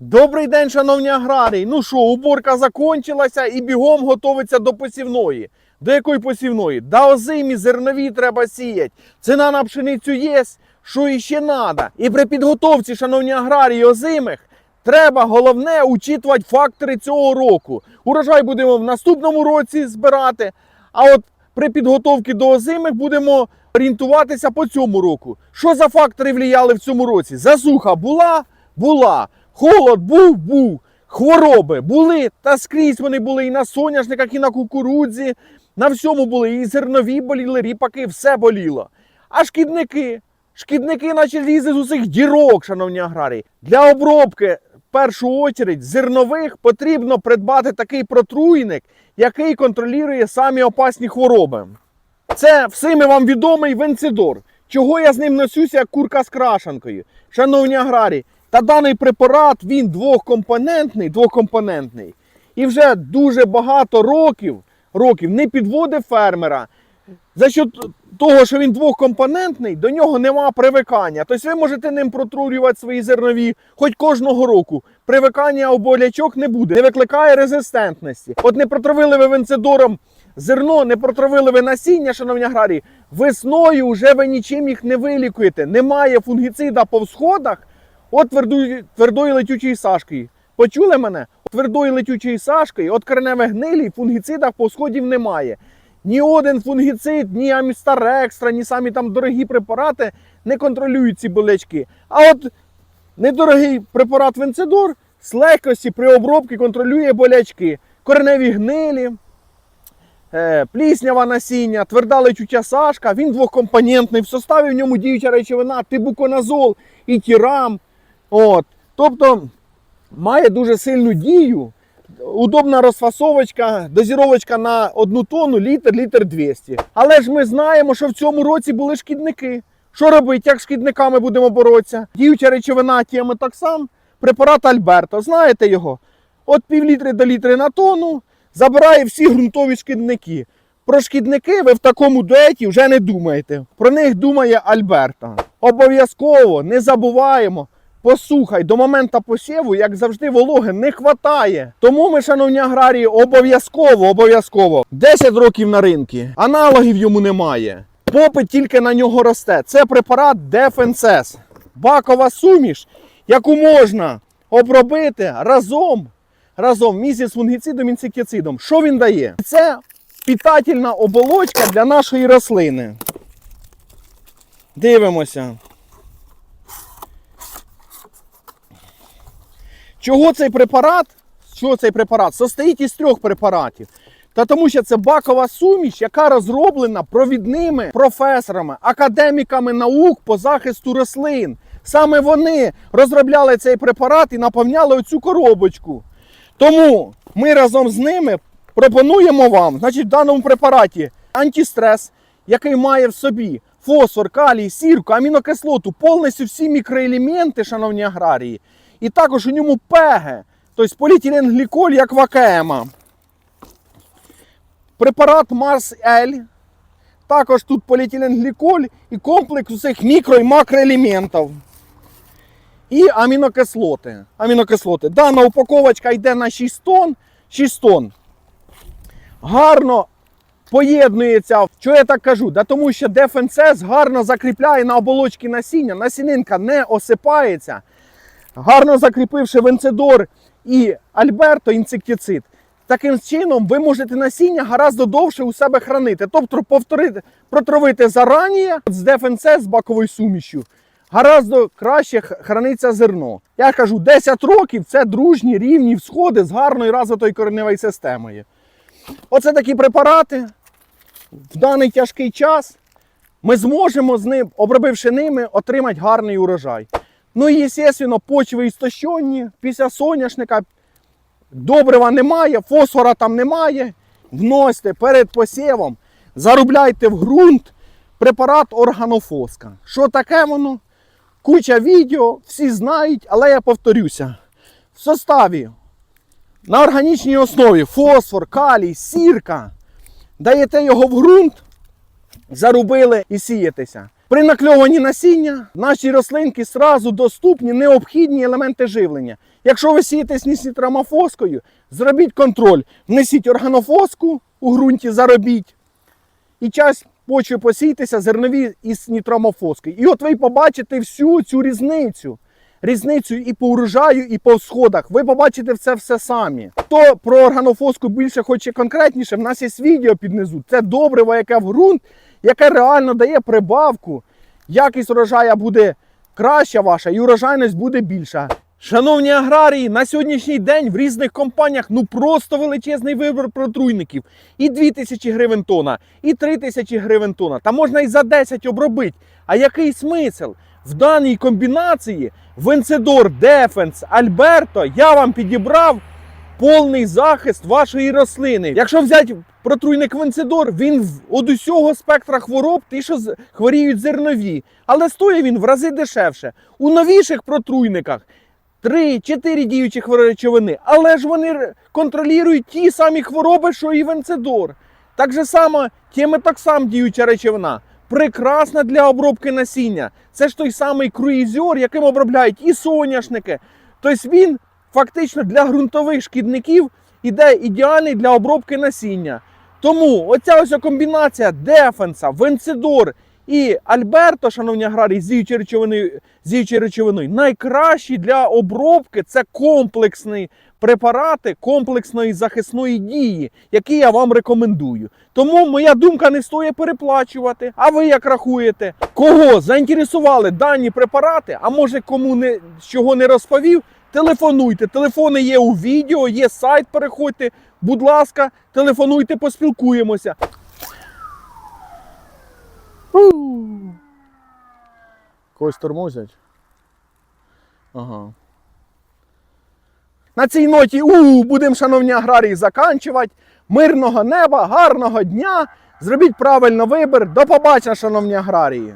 Добрий день, шановні аграрії. Ну що, уборка закончилася і бігом готовиться до посівної. До якої посівної? До озимі зернові треба сіяти. Ціна на пшеницю є, що іще треба. І при підготовці, шановні аграрії озимих, треба головне учитувати фактори цього року. Урожай будемо в наступному році збирати. А от при підготовці до озимих будемо орієнтуватися по цьому року. Що за фактори влияли в цьому році? Засуха була? Була. Холод був, був. Хвороби були, та скрізь вони були і на соняшниках, і на кукурудзі. На всьому були. І зернові боліли, ріпаки, все боліло. А шкідники? Шкідники наче лізли з усіх дірок, шановні аграрії. Для обробки, в першу очередь, зернових потрібно придбати такий протруйник, який контролює самі опасні хвороби. Це всіми вам відомий венцидор. Чого я з ним носюся, як курка з крашанкою? Шановні аграрії, та даний препарат він двохкомпонентний, двохкомпонентний. І вже дуже багато років, років не підводив фермера. За що того, що він двохкомпонентний, до нього нема привикання. Тобто ви можете ним протрурювати свої зернові хоч кожного року. Привикання у болячок не буде, не викликає резистентності. От не протравили ви венцидором зерно, не протравили ви насіння, шановні аграрії, весною вже ви нічим їх не вилікуєте. Немає фунгіцида по всходах от твердої, твердої летючої сашки. Почули мене? От Твердої летючої сашки, от кореневих гнилі, фунгіцидах по всходів немає. Ні один фунгіцид, ні Амістар Екстра, ні самі там дорогі препарати не контролюють ці болячки. А от недорогий препарат Венцедор з легкості при обробці контролює болячки. Кореневі гнилі, е, пліснява насіння, тверда летюча сашка, він двохкомпонентний. В составі в ньому діюча речовина, тибуконазол і тірам. От. Тобто має дуже сильну дію. Удобна розфасовочка, дозіровочка на одну тонну, літр, літр 200. Але ж ми знаємо, що в цьому році були шкідники. Що робити, як шкідниками будемо боротися? Діюча речовина тіаметоксам, препарат Альберто. Знаєте його? От пів літри до літри на тонну забирає всі ґрунтові шкідники. Про шкідники ви в такому дуеті вже не думаєте. Про них думає Альберта. Обов'язково не забуваємо. Послухай, до моменту посіву, як завжди, вологи не вистачає. Тому ми, шановні аграрії, обов'язково, обов'язково 10 років на ринку, аналогів йому немає. Попит тільки на нього росте. Це препарат Defenses. Бакова суміш, яку можна обробити разом, разом місяць з фунгіцидом інсектицидом. Що він дає? Це питательна оболочка для нашої рослини. Дивимося. Чого цей препарат? Що цей препарат? Состоїть із трьох препаратів. Та тому що це бакова суміш, яка розроблена провідними професорами, академіками наук по захисту рослин. Саме вони розробляли цей препарат і наповняли оцю коробочку. Тому ми разом з ними пропонуємо вам, значить, в даному препараті антистрес, який має в собі фосфор, калій, сірку, амінокислоту, повністю всі мікроелементи, шановні аграрії. І також у ньому пеге, тобто поліетиленгліколь, як в АКМ. Препарат Марс L. Також тут поліетиленгліколь і комплекс усіх мікро і макроелементів. І амінокислоти. амінокислоти. Дана упаковочка йде на 6 тонн. 6 тонн. Гарно поєднується. Чого я так кажу? Да тому що Defenses гарно закріпляє на оболочці насіння. Насінинка не осипається. Гарно закріпивши венцедор і Альберто інсектицид. Таким чином ви можете насіння гораздо довше у себе хранити. Тобто повторити, протравити зарані з Defenses з баковою сумішю. Гораздо краще храниться зерно. Я кажу, 10 років це дружні рівні всходи з гарною розвитою кореневою системою. Оце такі препарати. В даний тяжкий час ми зможемо з ним, обробивши ними, отримати гарний урожай. Ну і, звісно, почви істощені після соняшника. Добрива немає, фосфора там немає. Вносьте перед посівом, заробляйте в ґрунт препарат органофоска. Що таке воно? Куча відео, всі знають, але я повторюся. В составі на органічній основі фосфор, калій, сірка. Даєте його в ґрунт, зарубили і сієтеся. При накльованні насіння наші рослинки сразу доступні необхідні елементи живлення. Якщо ви сієте з нітрамофоскою, зробіть контроль. Внесіть органофоску у ґрунті, заробіть. І час почви посійтеся зернові із нітрамофоскою. І от ви побачите всю цю різницю. Різницю і по урожаю, і по сходах. Ви побачите це все самі. Хто про органофоску більше хоче конкретніше, в нас є відео під низу. Це добриво, яке в ґрунт, яке реально дає прибавку. Якість урожая буде краща ваша і урожайність буде більша. Шановні аграрії, на сьогоднішній день в різних компаніях ну просто величезний вибір протруйників. І 2000 гривень тона, і 3000 гривень тона. Та можна і за 10 обробити. А який смисл? В даній комбінації Венцедор, Дефенс, Альберто я вам підібрав повний захист вашої рослини. Якщо взяти протруйник Венцедор, він від усього спектра хвороб, ті, що хворіють зернові. Але стоїть він в рази дешевше. У новіших протруйниках 3-4 діючі хвороречовини, але ж вони контролюють ті самі хвороби, що і Венцедор. Так же само тіметоксам діюча речовина. Прекрасна для обробки насіння. Це ж той самий круїзер, яким обробляють і соняшники. Тобто він фактично для ґрунтових шкідників іде ідеальний для обробки насіння. Тому оця ось комбінація Дефенса, Венцидор і Альберто, шановні аграрії, з діючою речовиною, речовиною, найкращі для обробки це комплексні препарати комплексної захисної дії, які я вам рекомендую. Тому моя думка не стоїть переплачувати. А ви як рахуєте? Кого заінтересували дані препарати? А може кому не чого не розповів? Телефонуйте. Телефони є у відео, є сайт. Переходьте. Будь ласка, телефонуйте, поспілкуємося. Когось тормозять. Ага. На цій ноті будемо, шановні аграрії, заканчувати. Мирного неба, гарного дня. Зробіть правильно вибір. До побачення, шановні аграрії.